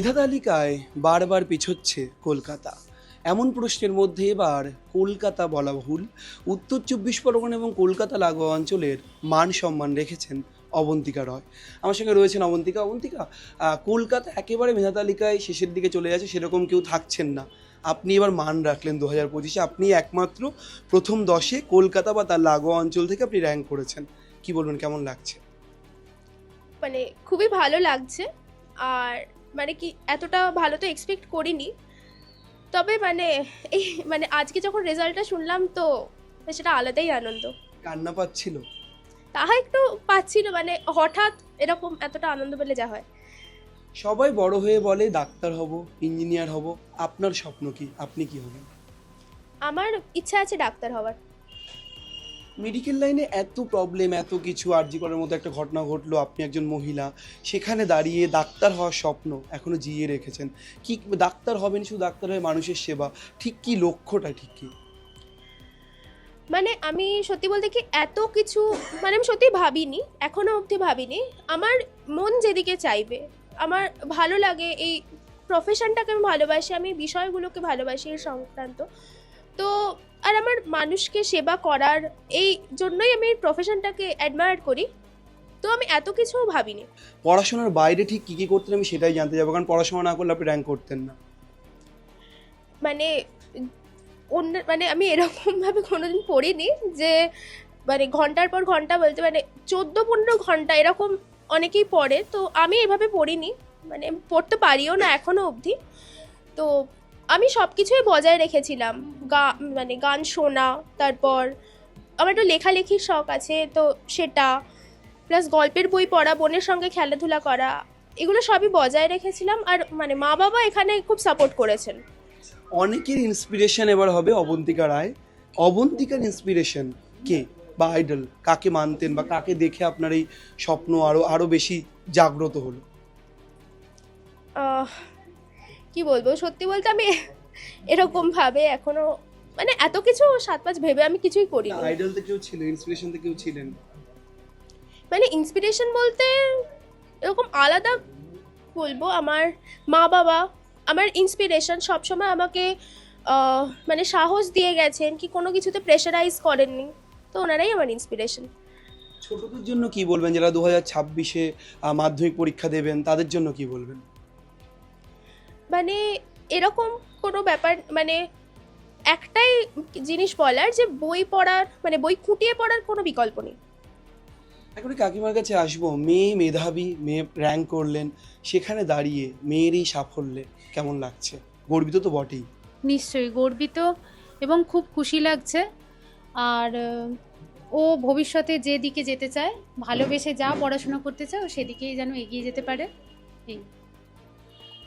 মেধা তালিকায় বারবার পিছোচ্ছে কলকাতা। এমন প্রশ্নের মধ্যে এবার কলকাতা বলা ভুল। উত্তর চব্বিশ পরগনা এবং কলকাতা লাগোয়া অঞ্চলের মান সম্মান রেখেছেন অবন্তিকা রয়। আমার সঙ্গে রয়েছেন অবন্তিকা। অবন্তিকা কলকাতা একেবারে মেধা তালিকায় শেষের দিকে চলে যাচ্ছে সেরকম কেউ থাকছেন না। আপনি এবার মান রাখলেন দু হাজার পঁচিশে। আপনি একমাত্র প্রথম দশে কলকাতা বা তার লাগোয়া অঞ্চল থেকে আপনি র্যাঙ্ক করেছেন। কি বলবেন, কেমন লাগছে? মানে খুবই ভালো লাগছে। আর মানে কি এতটা ভালো তো এক্সপেক্ট করিনি। তবে মানে এই মানে আজকে যখন রেজাল্টটা শুনলাম তো সেটা আলাদাই আনন্দ। কান্না পাচ্ছিল? তাহা একটু পাচ্ছিল মানে হঠাৎ এরকম এতটা আনন্দ পেলে যা হয়। সবাই বড় হয়ে বলে ডাক্তার হব ইঞ্জিনিয়ার হব। আপনার স্বপ্ন কি? আপনি কি হবেন? আমার ইচ্ছা আছে ডাক্তার হওয়ার। মেডিকেল লাইনে এত প্রবলেম এত কিছু আরজি করার মতো একটা ঘটনা ঘটলো। আপনি একজন মহিলা, সেখানে দাঁড়িয়ে ডাক্তার হওয়ার স্বপ্ন এখনও জিয়ে রেখেছেন। কি ডাক্তার হবেন শুধু ডাক্তার হয়ে মানুষের সেবা, ঠিক কি লক্ষ্যটা ঠিক কি? মানে আমি সত্যি বলতে কি এত কিছু মানে আমি সত্যি ভাবিনি, এখনও অবধি ভাবিনি। আমার মন যেদিকে চাইবে, আমার ভালো লাগে এই প্রফেশনটাকে আমি ভালোবাসি, আমি বিষয়গুলোকে ভালোবাসি এর সংক্রান্ত। তো আর আমার মানুষকে সেবা করার এই জন্যই আমি প্রফেশনটাকে অ্যাডমায়ার করি। তো আমি এত কিছু ভাবিনি। পড়াশোনার বাইরে ঠিক কি কি করতেন আমি সেটাই জানতে যাব কারণ পড়াশোনা না করলে আপনি র্যাঙ্ক করতেন না। মানে অন্য মানে আমি এরকমভাবে কোনোদিন পড়িনি যে মানে ঘণ্টার পর ঘণ্টা বলতে মানে চোদ্দ পনেরো ঘণ্টা এরকম অনেকেই পড়ে তো আমি এভাবে পড়িনি। মানে পড়তে পারিও না এখনও অবধি। তো আমি সব কিছুই বজায় রেখেছিলাম। গা মানে গান শোনা তারপর আমার একটু লেখালেখির শখ আছে তো সেটা প্লাস গল্পের বই পড়া বোনের সঙ্গে খেলাধুলা করা এগুলো সবই বজায় রেখেছিলাম আর মানে মা বাবা এখানে খুব সাপোর্ট করেছেন। অনেকের ইন্সপিরেশন এবার হবে অবন্তিকা রায়। অবন্তিকার ইন্সপিরেশন কে বা আইডল কাকে মানতেন বা কাকে দেখে আপনার এই স্বপ্ন আরও আরও বেশি জাগ্রত হলো? কি বলব? সত্যি বলতে আমি এরকম ভাবে এখনও মানে এত কিছু সাত পাঁচ ভেবে আমি কিছুই করিনি। আইডল তো কেউ ছিল ইন্সপিরেশন তো কেউ ছিলেন? মানে ইন্সপিরেশন বলতে এরকম আলাদা বলব আমার মা বাবা আমার ইন্সপিরেশন সবসময় আমাকে মানে সাহস দিয়ে গেছেন কি কোনো কিছুতে প্রেশারাইজ করেননি। তো ওনারাই আমার ইন্সপিরেশন ছোটদের জন্য কি বলবেন? যারা দু হাজার ছাব্বিশে মাধ্যমিক পরীক্ষা দেবেন তাদের জন্য কি বলবেন? মানে এরকম কোনো ব্যাপার মানে একটাই জিনিস বলার যে বই পড়ার মানে বই খুঁটিয়ে পড়ার কোনো বিকল্প নেই। এখন কাকিমার কাছে আসব। মেয়ে মেধাবী মেয়ে র্যাঙ্ক করলেন সেখানে দাঁড়িয়ে মেয়ের এই সাফল্যে কেমন লাগছে? গর্বিত তো বটেই। নিশ্চয়ই গর্বিত এবং খুব খুশি লাগছে। আর ও ভবিষ্যতে যে দিকে যেতে চায় ভালোবেসে যা পড়াশোনা করতে চায় ও সেদিকেই যেন এগিয়ে যেতে পারে। এই।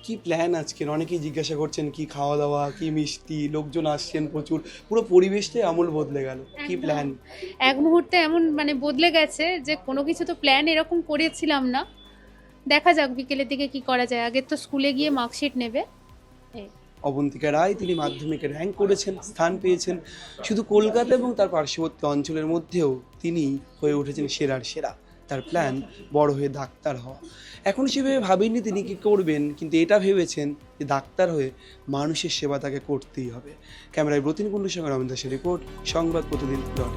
কি প্ল্যান আজকের? অনেকেই জিজ্ঞাসা করছেন কি খাওয়া দাওয়া কি মিষ্টি লোকজন আসছেন প্রচুর। পুরো পরিবেশটাই আমূল বদলে গেল। কি প্ল্যান এক মুহূর্তে এমন মানে বদলে গেছে যে কোনো কিছু তো প্ল্যান এরকম করেছিলাম না। দেখা যাক বিকেলের দিকে কি করা যায়। আগে তো স্কুলে গিয়ে মার্কশিট নেবে। অবন্তিকা রায় তিনি মাধ্যমিকে র্যাঙ্ক করেছেন স্থান পেয়েছেন। শুধু কলকাতা এবং তার পার্শ্ববর্তী অঞ্চলের মধ্যেও তিনি হয়ে উঠেছেন সেরার সেরা। তার প্ল্যান বড় হয়ে ডাক্তার হওয়া এখন সেভাবে ভাবেননি তিনি কি করবেন, কিন্তু এটা ভেবেছেন যে ডাক্তার হয়ে মানুষের সেবা তাকে করতেই হবে ক্যামেরায় ব্রতিন কুণ্ডুর সঙ্গে রবীন্দ্র রিপোর্ট সংবাদ প্রতিদিন ডট।